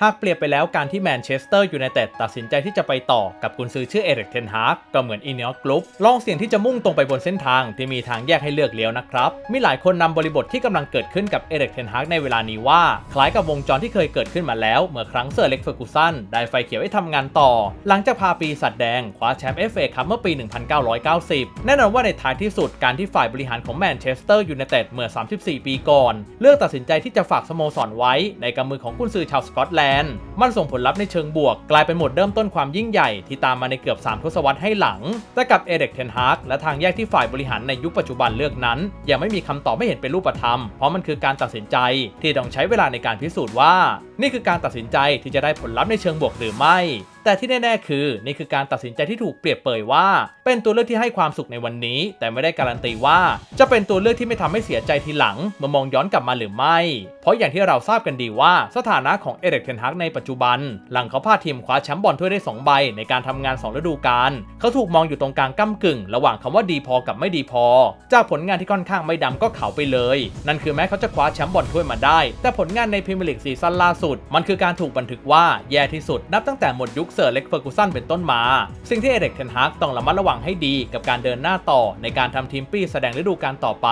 หากเปรียบไปแล้วการที่แมนเชสเตอร์ยูไนเต็ดตัดสินใจที่จะไปต่อกับกุนซือชื่อเอริกเทนฮากก็เหมือนอีเนียกรุ๊ปลองเสี่ยงที่จะมุ่งตรงไปบนเส้นทางที่มีทางแยกให้เลือกเลี้ยวนะครับ มีหลายคนนำบริบทที่กำลังเกิดขึ้นกับเอริกเทนฮากในเวลานี้ว่า คล้ายกับวงจรที่เคยเกิดขึ้นมาแล้ว เมื่อครั้งเซอร์เล็กเฟอร์กูสันได้ไฟเขียวให้ทำงานต่อ หลังจากพาปีสัตว์แดงคว้าแชมป์เอฟเอคัพเมื่อปี 1990 แน่นอนว่าในท้ายที่สุดการที่ฝ่ายบริหารของแมนเชสเตอร์ยูไนเต็ดเมื่อ 34 ปีก่อน เลือกตัดสินใจที่จะฝากสโมสรไว้ในกำมือของกุนซือชาวสกอตแลนด์ มันส่งผลลัพธ์ในเชิงบวก กลายเป็นหมดเริ่มต้นความยิ่งใหญ่ที่ตามมาในเกือบ 3 ทศวรรษให้หลัง แต่กับเอเด็กเทนฮาร์กและทางแยกที่ฝ่ายบริหารในยุคปัจจุบันเลือกนั้น ยังไม่มีคำตอบไม่เห็นเป็นรูปธรรม เพราะมันคือการตัดสินใจที่ต้องใช้เวลาในการพิสูจน์ว่า นี่คือการตัดสินใจที่จะได้ผลลัพธ์ในเชิงบวกหรือไม่ แต่ที่แน่ๆ คือ นี่คือการตัดสินใจที่ถูกเปรียบเปยว่า เป็นตัวเลือกที่ให้ความสุขในวันนี้ แต่ไม่ได้การันตีว่า จะเป็นตัวเลือกที่ไม่ทำให้เสียใจทีหลังเมื่อมองย้อนกลับมาหรือไม่ เพราะอย่างที่เราทราบกันดีว่าสถานะของเอเด็กเทนฮักในปัจจุบัน หลังเขาพาทีมคว้าแชมป์บอลถ้วยได้ 2 ใบ ในการทำงาน 2 ฤดูกาลเขาถูกมองอยู่ตรงกลางก้ากึ่ง ระหว่างคำว่าดีพอกับไม่ดีพอ จากผลงานที่ค่อนข้างไม่ดำก็เขาไปเลย นั่นคือแม้เขาจะคว้าแชมป์บอลถ้วยมาได้ แต่ผลงานในพรีเมียร์ลีกซีซั่นล่าสุด มันคือการถูกบันทึกว่าแย่ที่สุดนับตั้งแต่หมดยุคเซอร์เล็กเฟอร์กูสันเป็นต้นมา สิ่งที่เอเด็กเทนฮากต้องระมัดระวังให้ดีกับการเดินหน้าต่อในการทำทีมปี้แสดงฤดูกาลต่อไป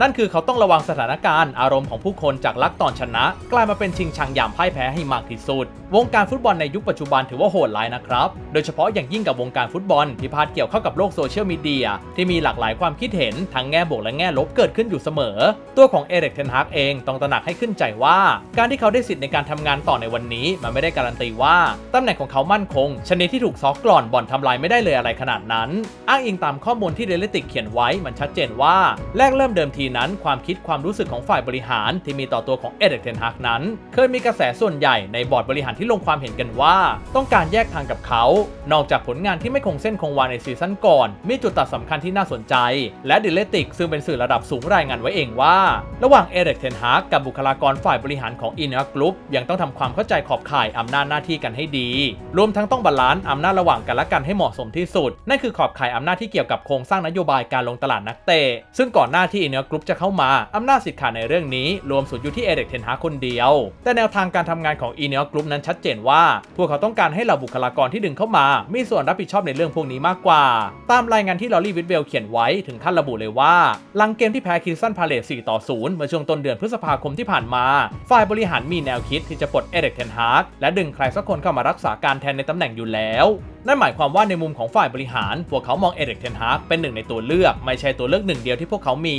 นั่นคือเขาต้องระวังสถานการณ์อารมณ์ของผู้คนจากรักตอนชนะ กลายมาเป็นชิงชังยามพ่ายแพ้ให้มากที่สุด วงการฟุตบอลในยุคปัจจุบันถือว่าโหดร้ายนะครับ โดยเฉพาะอย่างยิ่งกับวงการฟุตบอลที่พาดเกี่ยวเข้ากับโลกโซเชียลมีเดียที่มีหลากหลายความคิดเห็นทั้งแง่บวกและแง่ลบเกิดขึ้นอยู่เสมอ ตัวของเอเด็กเทนฮากเองต้องตระหนักให้ขึ้นใจว่า การที่เขาได้สิทธิ์ในการทำงานต่อในวันนี้ มันไม่ได้การันตีว่าตำแหน่งของเขามั่นคง ชนิดที่ถูกซอกกร่อนบ่อนทำลายไม่ได้เลยอะไรขนาดนั้น อ้างอิงตามข้อมูลที่เดลิติกเขียนไว้มันชัดเจนว่า แรกเริ่มเดิมทีนั้นความคิดความรู้สึกของฝ่ายบริหาร ที่มีต่อตัวของเอเดกเทนฮากนั้น เคยมีกระแสส่วนใหญ่ในบอร์ดบริหารที่ลงความเห็นกันว่า ต้องการแยกทางกับเขา นอกจากผลงานที่ไม่คงเส้นคงวาในซีซั่นก่อน มีจุดตัดสำคัญที่น่าสนใจ และเดลิติกซึ่งเป็นสื่อระดับสูงรายงานไว้เองว่า ระหว่างเอเดกเทนฮากกับบุคลากรฝ่ายบริหารของอินเนอร์กรุ๊ปยังต้องทำความเข้าใจขอบข่ายอำนาจหน้าที่กันให้ดี รวมทั้งต้องบาลานซ์อำนาจระหว่างกันและกันให้เหมาะสมที่สุด นั่นคือขอบข่ายอำนาจที่เกี่ยวกับโครงสร้างนโยบายการลงตลาดนักเตะ ซึ่งก่อนหน้าที่อินเนอร์กรุ๊ปจะเข้ามาอำนาจสิทธิ์ขาดในเรื่องนี้ รวมสุดอยู่ที่เอเด็กเทนฮาคนเดียว แต่แนวทางการทำงานของอินเนอร์กรุ๊ปนั้นชัดเจนว่า พวกเขาต้องการให้เหล่าบุคลากรที่ดึงเข้ามา มีส่วนรับผิดชอบในเรื่องพวกนี้มากกว่า ตามรายงานที่ลอรี่วิดเวลเขียนไว้ถึงขั้นระบุเลยว่าหลังเกมที่แพ้คิสตันพาเลส4ต่อ0เมื่อช่วงต้นเดือนพฤษภาคมที่ผ่านมา ฝ่ายบริหารมีแนวคิดที่จะปลดเอเด็กเทนฮากและดึงใครสักคนเข้ามารักษาการแทนในตำแหน่งอยู่แล้ว นั่นหมายความว่าในมุมของฝ่ายบริหาร พวกเขามองเอเด็กเทนฮากเป็นหนึ่งในตัวเลือก ไม่ใช่ตัวเลือกหนึ่งเดียวที่พวกเขามี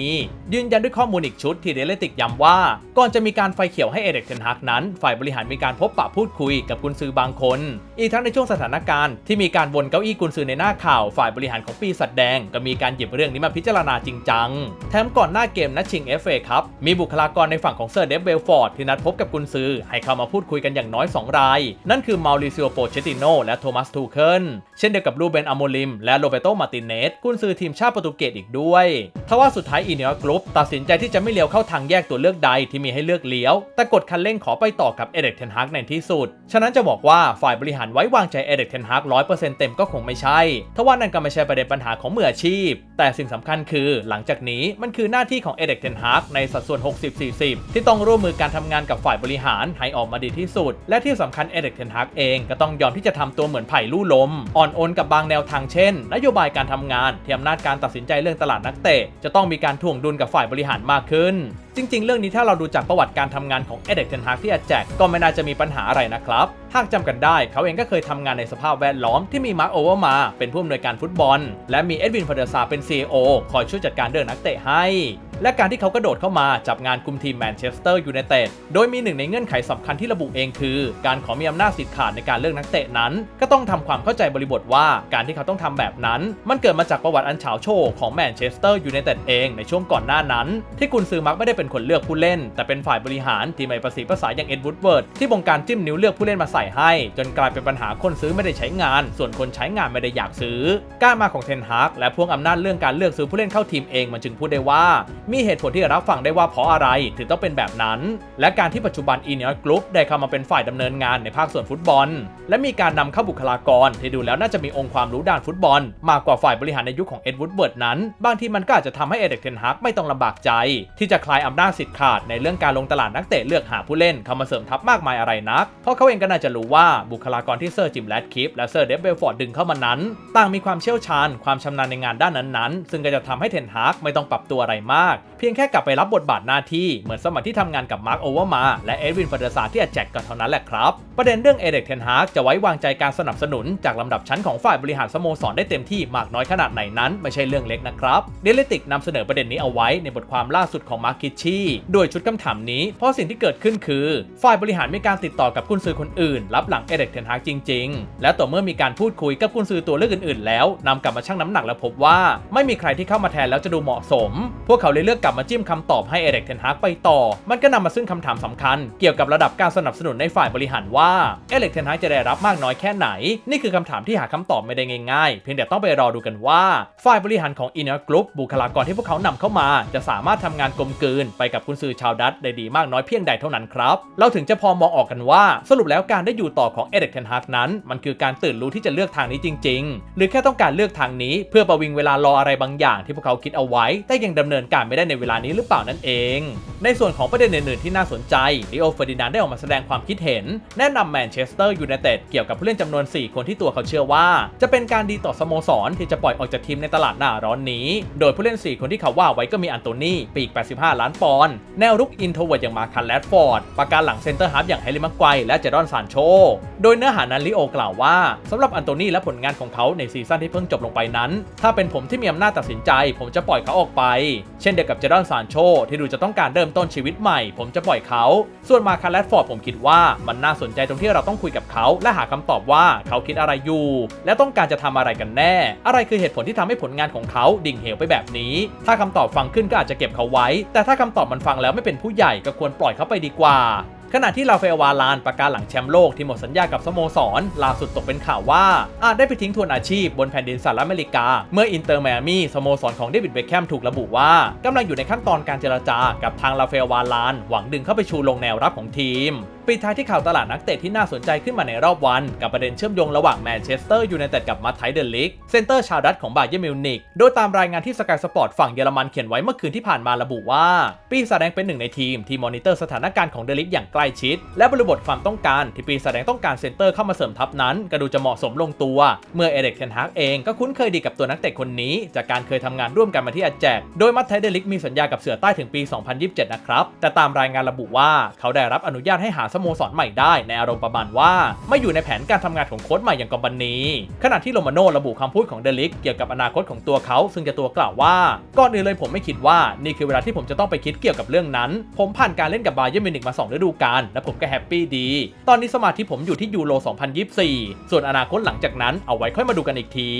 ยืนยันด้วยข้อมูลอีกชุดที่เดลติกย้ำว่า ก่อนจะมีการไฟเขียวให้เอเด็กเทนฮากนั้น ฝ่ายบริหารมีการพบปะพูดคุยกับกุนซือบางคน อีกทั้งในช่วงสถานการณ์ที่มีการวนเก้าอี้กุนซือในหน้าข่าว ฝ่ายบริหารของปีสัตว์แดง ก็มีการหยิบเรื่องนี้มาพิจารณาจริงจัง แถมก่อนหน้าเกมนัดชิง FA ครับมีบุคลากรในฝั่งของเซอร์เดฟเบลฟอร์ดที่นัดพบกับกุนซือให้เข้ามาพูดคุยกันอย่างน้อย 2 ราย นั่นคือมาริซิโอโปเชติโนและโทมัสทูเคิลเช่นเดียวกับลูเบนอโมลิม และโรเบโตมาติเนสกุนซือทีมชาติโปรตุเกสอีกด้วยทว่าสุดท้ายอีเนียกรุ๊ปตัดสินใจที่จะไม่เลี้ยวเข้าทางแยกตัวเลือกใดที่มีให้เลือกเลี้ยว แต่กดคันเร่งขอไปต่อกับเอเด็กเทนฮากในที่สุด ฉะนั้นจะบอกว่าฝ่ายบริหารไว้วางใจเอเด็กเทนฮากร้อยเปอร์เซ็นต์เต็มก็คงไม่ใช่ทว่านั่นก็ไม่ใช่ประเด็นปัญหาของมืออาชีพ แต่สิ่งสำคัญคือหลังจากนี้มันคือหน้าที่ของเอเด็กเทนฮากในสัดส่วน 60-40 ที่ต้องร่วมมือการทำงานกับฝ่ายบริหารให้ออกมาดีที่สุด และที่สำคัญเอเด็กเทนฮากเองก็ต้องยอมที่จะทำตัวเหมือนไผ่ลู่ลม อ่อนโอนกับบางแนวทางเช่น นโยบายการทำงานที่อำนาจการตัดสินใจเรื่องตลาดนักเตะ จะต้องมีการถ่วงดุลกับฝ่ายบริหารมากขึ้น จริง ๆ เรื่องนี้ถ้าเราดูจากประวัติการทำงานของเอเด็กเทนฮากที่อาแจกก็ไม่น่าจะมีปัญหาอะไรนะครับ หากจำกันได้ เขาเองก็เคยทำงานในสภาพแวดล้อมที่มีมาร์คโอเวอร์มาเป็นผู้อำนวยการฟุตบอล และมีเอ็ดวินพาเดอร์ซาเป็น CEO คอยช่วยจัดการเรื่องนักเตะให้ และการที่เขากระโดดเข้ามาจับงานคุมทีมแมนเชสเตอร์ยูไนเต็ดโดยมีหนึ่งในเงื่อนไขสำคัญที่ระบุเองคือ การขอมีอำนาจสิทธิ์ขาดในการเลือกนักเตะนั้น ก็ต้องทำความเข้าใจบริบทว่าการที่เขาต้องทำแบบนั้น มันเกิดมาจากประวัติอันเฉาโชว์ของแมนเชสเตอร์ยูไนเต็ดเองในช่วงก่อนหน้านั้น ที่กุนซือมักไม่ได้เป็นคนเลือกผู้เล่น แต่เป็นฝ่ายบริหารที่ไม่ประสีภาษาอย่างเอ็ดวูดเวิร์ดที่บงการจิ้มนิ้วเลือกผู้เล่นมาใส่ให้ จนกลายเป็นปัญหาคนซื้อไม่ได้ใช้งาน ส่วนคนใช้งานไม่ได้อยากซื้อ การมาของเทนฮากและพวงอำนาจเรื่องการเลือกซื้อผู้เล่นเข้าทีมเองมันจึงพูดได้ว่ามีเหตุผลที่รับฟังได้ว่าเพราะอะไรถึงต้องเป็นแบบนั้น และการที่ปัจจุบันอีเนียกรุ๊ปได้เข้ามาเป็นฝ่ายดำเนินงานในภาคส่วนฟุตบอล และมีการนำเข้าบุคลากรที่ดูแล้วน่าจะมีองค์ความรู้ด้านฟุตบอล มากกว่าฝ่ายบริหารในยุคของเอ็ดวูดเบิร์ดนั้น บางทีมันก็อาจจะทำให้เอเด็กเทนฮากไม่ต้องลำบากใจ ที่จะคลายอำนาจสิทธิ์ขาดในเรื่องการลงตลาดนักเตะเลือกหาผู้เล่นเข้ามาเสริมทัพมากมายอะไรนัก เพราะเขาเองก็น่าจะรู้ว่าบุคลากรที่เซอร์จิมแรดคิปและเซอร์เดฟเบลฟอร์ดดึงเข้ามานั้น ต่างมีความเชี่ยวชาญ ความชำนาญในงานด้านนั้นๆ ซึ่งก็จะทำให้เทนฮากไม่ต้องปรับตัวอะไรมากเพียงแค่กลับไปรับบทบาทหน้าที่เหมือนสมัยที่ทำงานกับมาร์คโอเวอร์มาและเอ็ดวินฟอร์เดซาที่อาแจกกันเท่านั้นแหละครับ ประเด็นเรื่องเอเด็กเทนฮากจะไว้วางใจการสนับสนุน จากลำดับชั้นของฝ่ายบริหารสโมสรได้เต็มที่มากน้อยขนาดไหนนั้น ไม่ใช่เรื่องเล็กนะครับเดลิติกนำเสนอประเด็นนี้เอาไว้ในบทความล่าสุดของมาร์คิชชี่โดยชุดคำถามนี้เพราะสิ่งที่เกิดขึ้นคือ ฝ่ายบริหารมีการติดต่อกับกุนซือคนอื่น รับหลังเอเด็กเทนฮากจริง ๆ และต่อเมื่อมีการพูดคุยกับกุนซือตัวเลือกอื่นๆ แล้วนำกลับมาชั่งน้ำหนักแล้วพบว่า ไม่มีใครที่เข้ามาแทนแล้วจะดูเหมาะสม พวกเขาเลยเลือกกลับมาจิ้มคำตอบให้เอเด็กเทนฮากไปต่อ มันก็นำมาซึ่งคำถามสำคัญ เกี่ยวกับระดับการสนับสนุนในฝ่ายบริหารว่าเอเด็กเทนฮากจะได้รับมากน้อยแค่ไหน นี่คือคำถามที่หาคำตอบไม่ได้ง่ายๆ เพียงแต่ต้องไปรอดูกันว่า ฝ่ายบริหารของอินเนอร์กรุ๊ปบุคลากรที่พวกเขานำเข้ามา จะสามารถทำงานกลมกลืน ไปกับกุนซือชาวดัตได้ดีมากน้อยเพียงใดเท่านั้นครับเราถึงจะพอมองออกกันว่า สรุปแล้วการได้อยู่ต่อของเอเด็กเทนฮากนั้น มันคือการตื่นรู้ที่จะเลือกทางนี้จริง ๆ หรือแค่ต้องการเลือกทางนี้ เพื่อประวิงเวลารออะไรบางอย่างที่พวกเขาคิดเอาไว้แต่ยังดำเนินการไม่ได้ในเวลานี้หรือเปล่านั่นเอง ในส่วนของประเด็นอื่นๆที่น่าสนใจลิโอเฟอร์ดินานได้ออกมาแสดงความคิดเห็น แนะนำแมนเชสเตอร์ยูไนเต็ดเกี่ยวกับผู้เล่นจำนวน 4 คนที่ตัวเขาเชื่อว่า จะเป็นการดีต่อสโมสรที่จะปล่อยออกจากทีมในตลาดหน้าร้อนนี้ โดยผู้เล่น 4 คนที่เขาว่าไว้ก็มีอันโตนี่ปีก 85 ล้านปอนด์แนวรุกอินโทรเวิร์ดอย่างมาคันแรดฟอร์ดประการหลังเซนเตอร์ฮาร์ฟอย่างแฮร์รี่มักไกวและเจดอนซานโชโดยเนื้อหานั้นลิโอกล่าวว่าสำหรับอันโตนี่และผลงานของเขาในซีซั่นที่เพิ่งจบลงไปนั้น ถ้าเป็นผมที่มีอำนาจตัดสินใจ ผมจะปล่อยเขาออกไป เช่นเดียวกับเจดอนซานโชที่ดูจะต้องการเริ่มต้นชีวิตใหม่ ผมจะปล่อยเขา ส่วนมาคาแรดฟอร์ดผมคิดว่ามันน่าสนใจตรงที่เราต้องคุยกับเขา และหาคำตอบว่าเขาคิดอะไรอยู่ และต้องการจะทำอะไรกันแน่ อะไรคือเหตุผลที่ทำให้ผลงานของเขาดิ่งเหวไปแบบนี้ ถ้าคำตอบฟังขึ้นก็อาจจะเก็บเขาไว้ แต่ถ้าคำตอบมันฟังแล้วไม่เป็นผู้ใหญ่ก็ควรปล่อยเขาไปดีกว่า ขณะที่ลาเฟลวาลานประกาศหลังแชมป์โลกที่หมดสัญญากับสโมสรล่าสุดตกเป็นข่าวว่าอาจได้ไปทิ้งทวนอาชีพบนแผ่นดินสหรัฐอเมริกา เมื่ออินเตอร์แมอามี่สโมสรของเดวิดเบคแคมถูกระบุว่ากำลังอยู่ในขั้นตอนการเจรจากับทางลาเฟลวาลาน หวังดึงเข้าไปชูลงแนวรับของทีมปิดท้ายที่ข่าวตลาดนักเตะที่น่าสนใจขึ้นมาในรอบวัน กับประเด็นเชื่อมโยงระหว่างแมนเชสเตอร์ยูไนเต็ดกับมาไทเดลลิกเซนเตอร์ชาวดัตของบาเยร์มิวนิกโดยตามรายงานที่สกายสปอร์ตฝั่งเยอรมันเขียนไว้เมื่อคืนที่ผ่านมาระบุว่า ปีศาจแดงเป็นหนึ่งในทีมที่มอนิเตอร์สถานการณ์ของเดลิกอย่างใกล้ชิด และบริบทความต้องการที่ปีศาจแดงต้องการเซนเตอร์เข้ามาเสริมทัพนั้น ก็ดูจะเหมาะสมลงตัว เมื่อเอเด็กเทนฮากเองก็คุ้นเคยดีกับตัวนักเตะคนนี้ จากการเคยทำงานร่วมกันมาที่อาแจก โดยมัตไทเดลิกมีสัญญากับเสือใต้ถึงปี 2027 นะครับ แต่ตามรายงานระบุว่าเขาได้รับอนุญาตให้หาสโมสรใหม่ได้ในอารมณ์ประมาณว่า ไม่อยู่ในแผนการทำงานของโค้ชใหม่อย่างกอมบันนีขณะที่โรมาโน่ระบุคำพูดของเดลิกเกี่ยวกับอนาคตของตัวเขา ซึ่งจะตัวกล่าวว่าก่อนอื่นเลยผมไม่คิดว่านี่คือเวลาที่ผมจะต้องไปคิดเกี่ยวกับเรื่องนั้น ผมผ่านการเล่นกับบาเยร์มิวนิกมา2ฤดูกาลและผมก็แฮปปี้ดี ตอนนี้สมาธิผมอยู่ที่ยูโร 2024 ส่วนอนาคตหลังจากนั้นเอาไว้ค่อยมาดูกันอีกที